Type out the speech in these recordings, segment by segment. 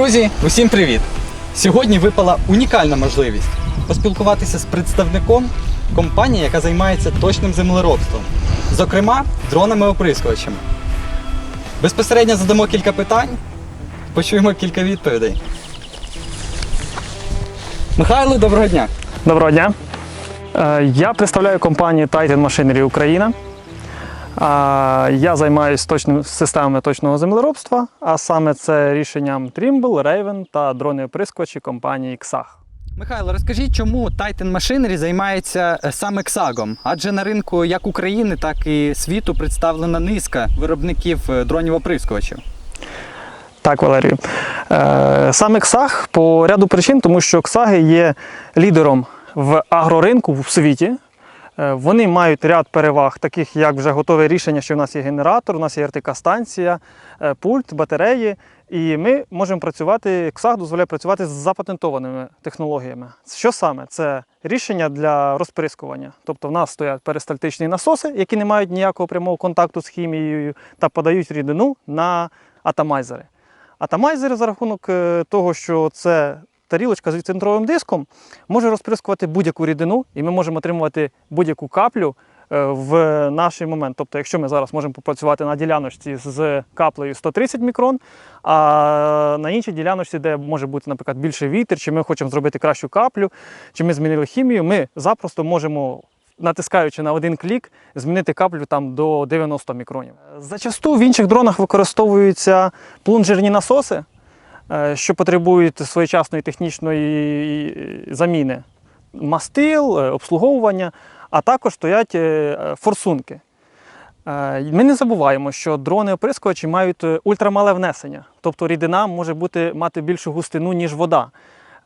Друзі, усім привіт! Сьогодні випала унікальна можливість поспілкуватися з представником компанії, яка займається точним землеробством, зокрема дронами-оприскувачами. Безпосередньо задамо кілька питань, почуємо кілька відповідей. Михайло, доброго дня! Доброго дня. Е, Я представляю компанію Titan Machinery Україна. Я займаюся точним системами точного землеробства, а саме це рішенням Trimble, Raven та дрони оприскувачі компанії XAG. Михайло, розкажіть, чому Titan Machinery займається е, саме КСАГом? Адже на ринку як України, так і світу представлена низка виробників е, дронів-оприскувачів. Так, Валерію. Е, Саме XAG по ряду причин, тому що XAG є лідером в агроринку в світі. Е, Вони мають ряд переваг, таких як вже готове рішення, що в нас є генератор, у нас є РТК-станція, е, пульт, батареї. І ми можемо працювати, XAG дозволяє працювати з запатентованими технологіями. Що саме? Це рішення для розприскування. Тобто в нас стоять перистальтичні насоси, які не мають ніякого прямого контакту з хімією та подають рідину на атомайзери. Атомайзер за рахунок е, того, що це тарілочка з центровим диском, може розприскувати будь-яку рідину, і ми можемо отримувати будь-яку каплю е, в наш момент. Тобто, якщо ми зараз можемо попрацювати на діляночці з каплею 130 мікрон, а на іншій діляночці, де може бути, наприклад, більше вітер, чи ми хочемо зробити кращу каплю, чи ми змінили хімію, ми запросто можемо. Натискаючи на один клік, змінити каплю там до 90 мікронів. Зачасту в інших дронах використовуються плунжерні насоси, що потребують своєчасної технічної е, заміни мастил, е, обслуговування, а також стоять е, форсунки. Е, Ми не забуваємо, що дрони-оприскувачі мають е, ультрамале внесення, тобто рідина може бути, мати більшу густину, ніж вода.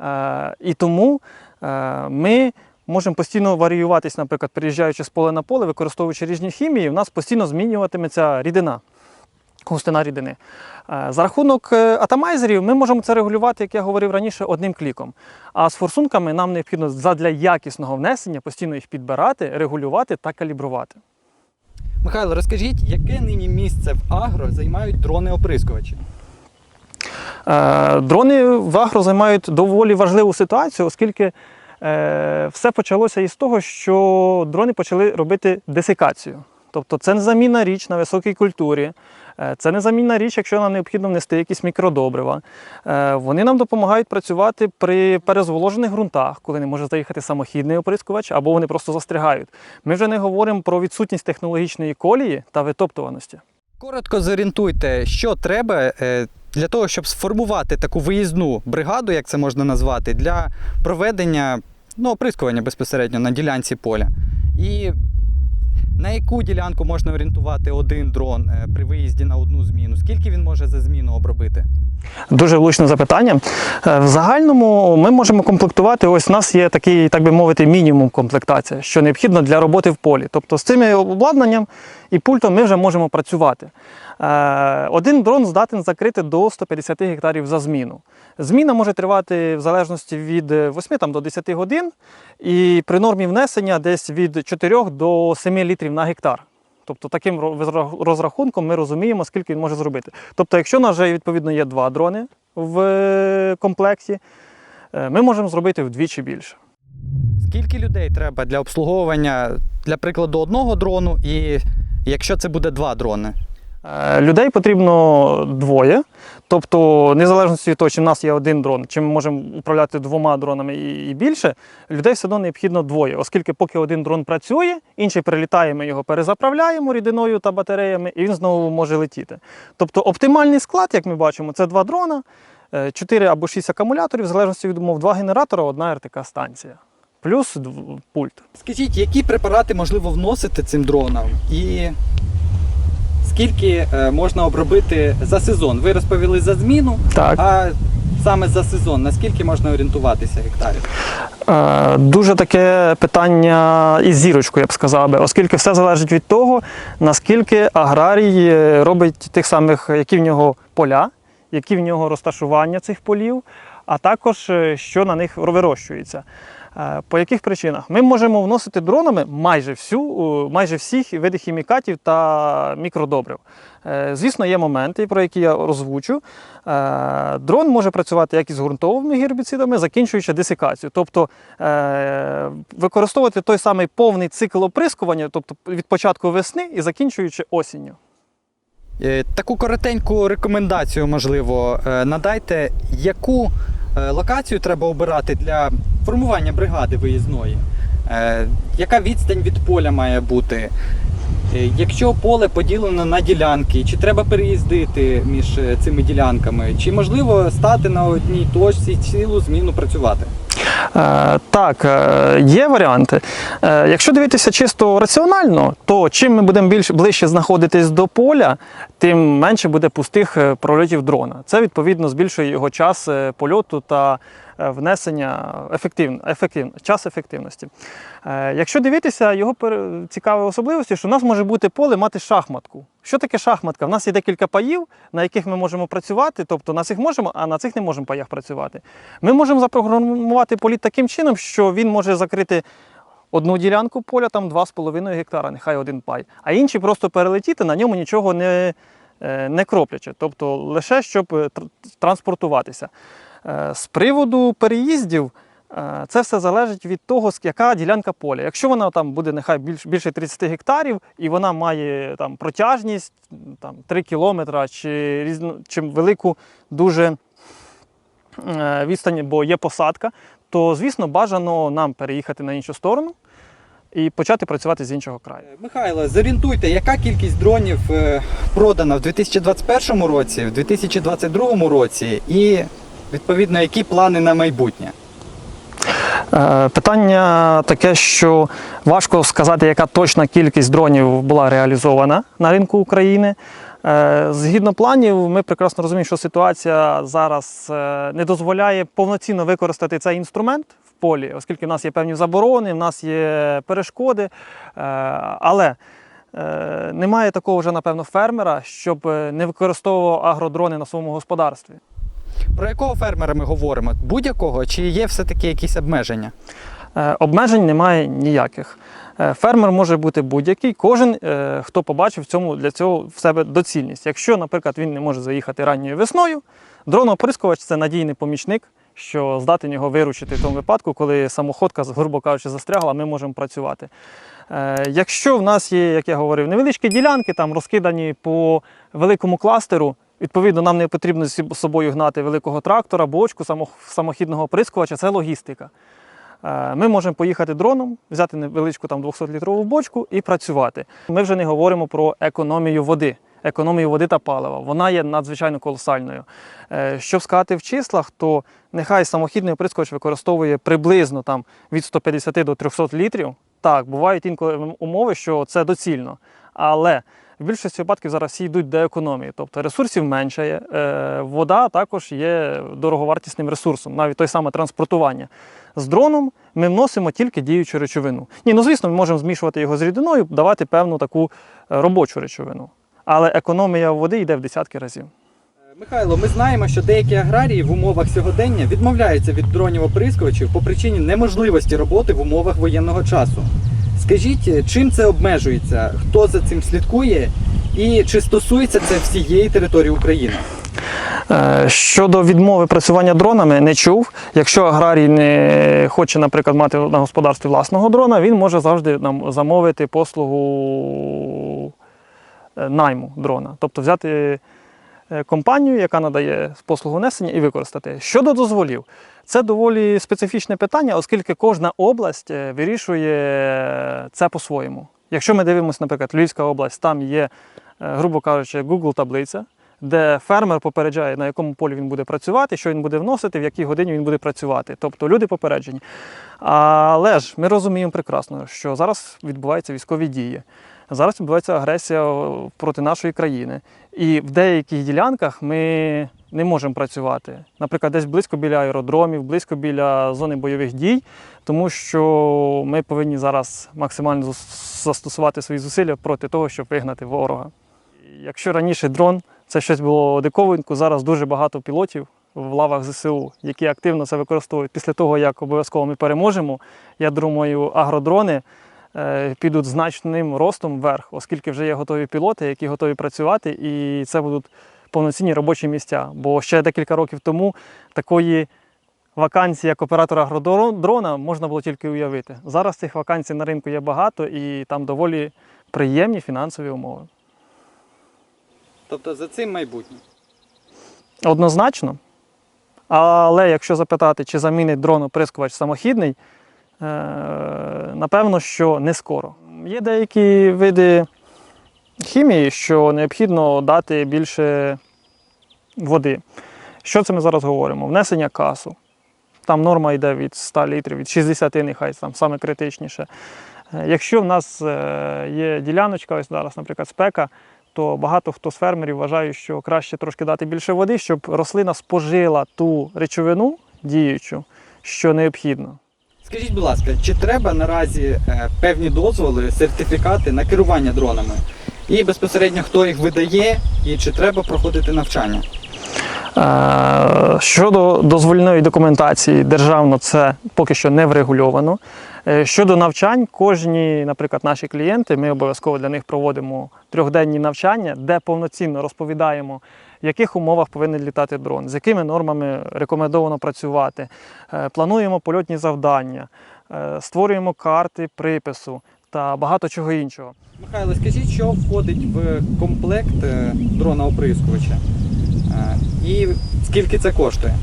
Е, І тому е, ми можемо постійно варіюватись, наприклад, переїжджаючи з поля на поле, використовуючи різні хімії, у нас постійно змінюватиметься рідина. Густина рідини. Е, За рахунок е, атомайзерів ми можемо це регулювати, як я говорив раніше, одним кліком. А з форсунками нам необхідно задля якісного внесення постійно їх підбирати, регулювати та калібрувати. Михайло, розкажіть, яке нині місце в агро займають дрони-оприскувачі? Е, Дрони в агро займають доволі важливу ситуацію, оскільки все почалося із того, що дрони почали робити десикацію. Тобто це незамінна річ на високій культурі, е, це незамінна річ, якщо нам необхідно внести якісь мікродобрива. Е, Вони нам допомагають працювати при перезволожених ґрунтах, коли не може заїхати самохідний оприскувач, або вони просто застрягають. Ми вже не говоримо про відсутність технологічної колії та витоптуваності. Коротко зорієнтуйте, що треба е, для того, щоб сформувати таку виїзну бригаду, як це можна назвати, для проведення ну, оприскування безпосередньо на ділянці поля. І на яку ділянку можна орієнтувати один дрон е, при виїзді на одну зміну? Скільки він може за зміну обробити? Дуже влучне запитання. Е, В загальному ми можемо комплектувати. Ось у нас є такий, так би мовити, мінімум комплектація, що необхідно для роботи в полі. Тобто з цим обладнанням і пультом ми вже можемо працювати. Е, Один дрон здатен закрити до 150 гектарів за зміну. Зміна може тривати в залежності від 8 там, до 10 годин, і при нормі внесення десь від 4 до 7 літрів на гектар. Тобто таким розрахунком ми розуміємо, скільки він може зробити. Тобто, якщо у нас вже відповідно є два дрони в е, комплекті, е, ми можемо зробити вдвічі більше. Скільки людей треба для обслуговування, для прикладу, одного дрону, і якщо це буде два дрони? Е, Людей потрібно двоє. Тобто, незалежно від того, чи в нас є один дрон, чи ми можемо управляти двома дронами і більше, людей все одно необхідно двоє, оскільки поки один дрон працює, інший прилітає, ми його перезаправляємо рідиною та батареями, і він знову може летіти. Тобто оптимальний склад, як ми бачимо, це два дрона, 4 або 6 акумуляторів, в залежності від умов, два генератора, одна РТК-станція. Плюс пульт. Скажіть, які препарати можливо вносити цим дронам? І скільки е, можна обробити за сезон? Ви розповіли за зміну, Так. а саме за сезон, наскільки можна орієнтуватися гектарів? Е, Дуже таке питання із зірочкою, я б сказав би, оскільки все залежить від того, наскільки аграрій е, робить тих самих, які в нього поля, які в нього розташування цих полів, а також що на них вирощується. Е, По яких причинах? Ми можемо вносити дронами майже всю, е, майже всіх види хімікатів та мікродобрив. Е, Звісно, є моменти, про які я розвучу. Дрон може працювати як із ґрунтовими гербіцидами, закінчуючи десикацію. Тобто використовувати той самий повний цикл оприскування, тобто від початку весни і закінчуючи осінню. Таку коротеньку рекомендацію, можливо, надайте, яку локацію треба обирати для формування бригади виїзної? Е, Яка відстань від поля має бути? Е, Якщо поле поділено на ділянки, чи треба переїздити між е, цими ділянками, чи можливо стати на одній точці цілу зміну працювати? Е, Так, е, є варіанти. Е, Якщо дивитися чисто раціонально, то чим ми будемо більш ближче знаходитись до поля, тим менше буде пустих прольотів дрона. Це відповідно збільшує його час польоту та внесення ефективно, ефективно, час ефективності. Якщо дивитися його цікаві особливості, що у нас може бути поле мати шахматку. Що таке шахматка? У нас є декілька паїв, на яких ми можемо працювати, тобто на цих можемо, а на цих не можемо паях працювати. Ми можемо запрограмувати політ таким чином, що він може закрити одну ділянку поля, там 2,5 гектара, нехай один пай, а інші просто перелетіти, на ньому нічого не, е, не кроплячи, тобто лише щоб е, транспортуватися. Е, З приводу переїздів. Е, Це все залежить від того, яка ділянка поля. Якщо вона там буде нехай більш, більше 30 гектарів і вона має там протяжність там, 3 кілометра чи, чи велику дуже е, відстань, бо є посадка, то звісно бажано нам переїхати на іншу сторону і почати працювати з іншого краю. Е, Михайло, зорієнтуйте, яка кількість дронів продана в 2021 році, в 2022 році, і відповідно які плани на майбутнє? Е, Питання таке, що важко сказати, яка точна кількість дронів була реалізована на ринку України. Е, Згідно планів, ми прекрасно розуміємо, що ситуація зараз е, не дозволяє повноцінно використати цей інструмент в полі, оскільки в нас є певні заборони, в нас є перешкоди. Але немає такого вже, напевно, фермера, щоб не використовував агродрони на своєму господарстві. Про якого фермера ми говоримо? Будь-якого чи є все-таки якісь обмеження? Е, Обмежень немає ніяких. Е, Фермер може бути будь-який, кожен, е, хто побачив цьому для цього в себе доцільність. Якщо, наприклад, він не може заїхати ранньою весною, дроноприскувач це надійний помічник, що здатен його виручити в тому випадку, коли самоходка, грубо кажучи, застрягла, ми можемо працювати. Якщо в нас є, як я говорив, невеличкі ділянки, там розкидані по великому кластеру, відповідно, нам не потрібно з собою гнати великого трактора, бочку, самохідного оприскувача, це логістика. Е, Ми можемо поїхати дроном, взяти невеличку там 200-літрову бочку і працювати. Ми вже не говоримо про економію води, економію води та палива. Вона є надзвичайно колосальною. Е, Щоб сказати в числах, то нехай самохідний оприскувач використовує приблизно там, від 150 до 300 літрів. Так, бувають інколи умови, що це доцільно. Але в більшості випадків зараз всі йдуть до економії, тобто ресурсів менше. Е, вода також є дороговартісним ресурсом, навіть той саме транспортування. З дроном ми вносимо тільки діючу речовину. Ні, ну звісно, ми можемо змішувати його з рідиною, давати певну таку е, робочу речовину. Але економія води йде в десятки разів. Е, Михайло, ми знаємо, що деякі аграрії в умовах сьогодення відмовляються від дронів оприскувачів по причині неможливості роботи в умовах воєнного часу. Скажіть, е, чим це обмежується? Хто за цим слідкує? І чи стосується це всієї території України? Е, Щодо відмови працювання дронами, не чув. Якщо аграрій не хоче, наприклад, мати на господарстві власного дрона, він може завжди нам замовити послугу е, найму дрона. Тобто взяти компанію, яка надає послугу несення, і використати. Щодо дозволів, це доволі специфічне питання, оскільки кожна область е, вирішує це по-своєму. Якщо ми дивимося, наприклад, Львівська область, там є, е, грубо кажучи, Google таблиця, де фермер попереджає, на якому полі він буде працювати, що він буде вносити, в якій годині він буде працювати. Тобто люди попереджені. Але ж ми розуміємо прекрасно, що зараз відбуваються військові дії. Зараз відбувається агресія проти нашої країни. І в деяких ділянках ми не можемо працювати. Наприклад, десь близько біля аеродромів, близько біля зони бойових дій, тому що ми повинні зараз максимально застосувати свої зусилля проти того, щоб вигнати ворога. Якщо раніше дрон це щось було диковинку, зараз дуже багато пілотів в лавах ЗСУ, які активно це використовують після того, як обов'язково ми переможемо. Я думаю, агродрони підуть значним ростом вверх, оскільки вже є готові пілоти, які готові працювати, і це будуть повноцінні робочі місця. Бо ще декілька років тому такої вакансії як оператора агродрона можна було тільки уявити. Зараз цих вакансій на ринку є багато і там доволі приємні фінансові умови. Тобто за цим майбутнє. Однозначно. Але якщо запитати, чи замінить дрон оприскувач самохідний, е, напевно, що не скоро. Є деякі види хімії, що необхідно дати більше води. Що це ми зараз говоримо? Внесення касу. Там норма йде від 100 літрів, від 60 нехай там саме критичніше. Е, Якщо в нас е, є діляночка, ось зараз, наприклад, спека, то багато хто з фермерів вважає, що краще трошки дати більше води, щоб рослина спожила ту речовину діючу, що необхідно. Скажіть, будь ласка, чи треба наразі е, певні дозволи, сертифікати на керування дронами? І безпосередньо хто їх видає, і чи треба проходити навчання? Е, Щодо дозвольної документації, державно це поки що не врегульовано. Е, Щодо навчань, кожні, наприклад, наші клієнти, ми обов'язково для них проводимо трьохденні навчання, де повноцінно розповідаємо, в яких умовах повинен літати дрон, з якими нормами рекомендовано працювати. Е, Плануємо польотні завдання, створюємо карти припису та багато чого іншого. Михайло, скажіть, що входить в комплект дрона оприскувача? І скільки це коштує?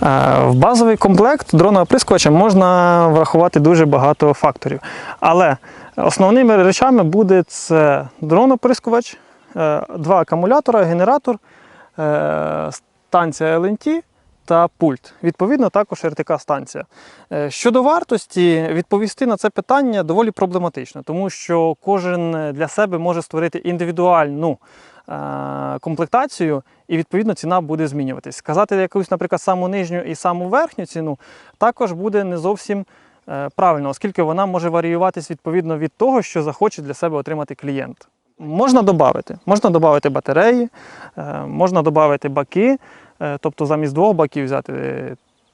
В базовий комплект дрона оприскувача можна врахувати дуже багато факторів. Але основними речами буде це дрон оприскувач, е, два акумулятора, генератор, е, станція LNT та пульт. Відповідно, також РТК станція. Е, Щодо вартості, відповісти на це питання доволі проблематично, тому що кожен для себе може створити індивідуальну комплектацію, і відповідно ціна буде змінюватись. Сказати якусь, наприклад, саму нижню і саму верхню ціну також буде не зовсім е, правильно, оскільки вона може варіюватись відповідно від того, що захоче для себе отримати клієнт. Можна додати. Можна додати батареї, е, можна додати баки, е, тобто замість двох баків взяти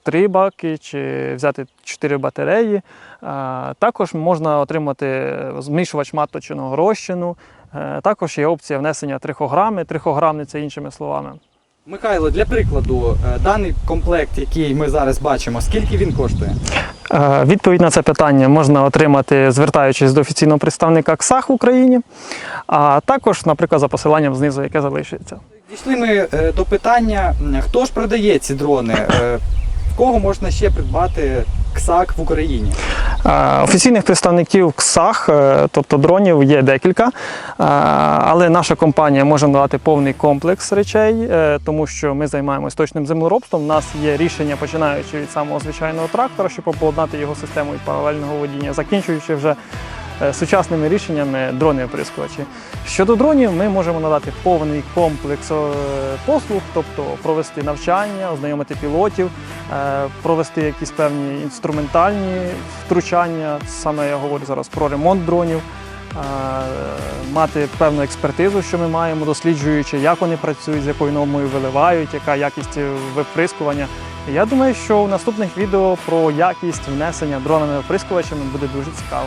три баки чи взяти чотири батареї. Е, Також можна отримати змішувач маточного розчину. Е, Також є опція внесення трихограми, трихограмниця іншими словами. Михайло, для прикладу, е, даний комплект, який ми зараз бачимо, скільки він коштує? Відповідь на це питання можна отримати, звертаючись до офіційного представника КСАХ в Україні, а також, наприклад, за посиланням знизу, яке залишиться. Дійшли ми до питання, хто ж продає ці дрони? Кого можна ще придбати КСАК в Україні? Офіційних представників КСАХ, е, тобто дронів, є декілька, але наша компанія може надати повний комплекс речей, е, тому що ми займаємось точним землеробством. У нас є рішення, починаючи від самого звичайного трактора, щоб обладнати його системою паралельного водіння, закінчуючи вже сучасними рішеннями дрони оприскувачі. Щодо дронів, ми можемо надати повний комплекс е, послуг, тобто провести навчання, ознайомити пілотів, е, провести якісь певні інструментальні втручання. Саме я говорю зараз про ремонт дронів, е, мати певну експертизу, що ми маємо, досліджуючи, як вони працюють, з якою нормою виливають, яка якість виприскування. Я думаю, що в наступних відео про якість внесення дронами оприскувачами буде дуже цікаво.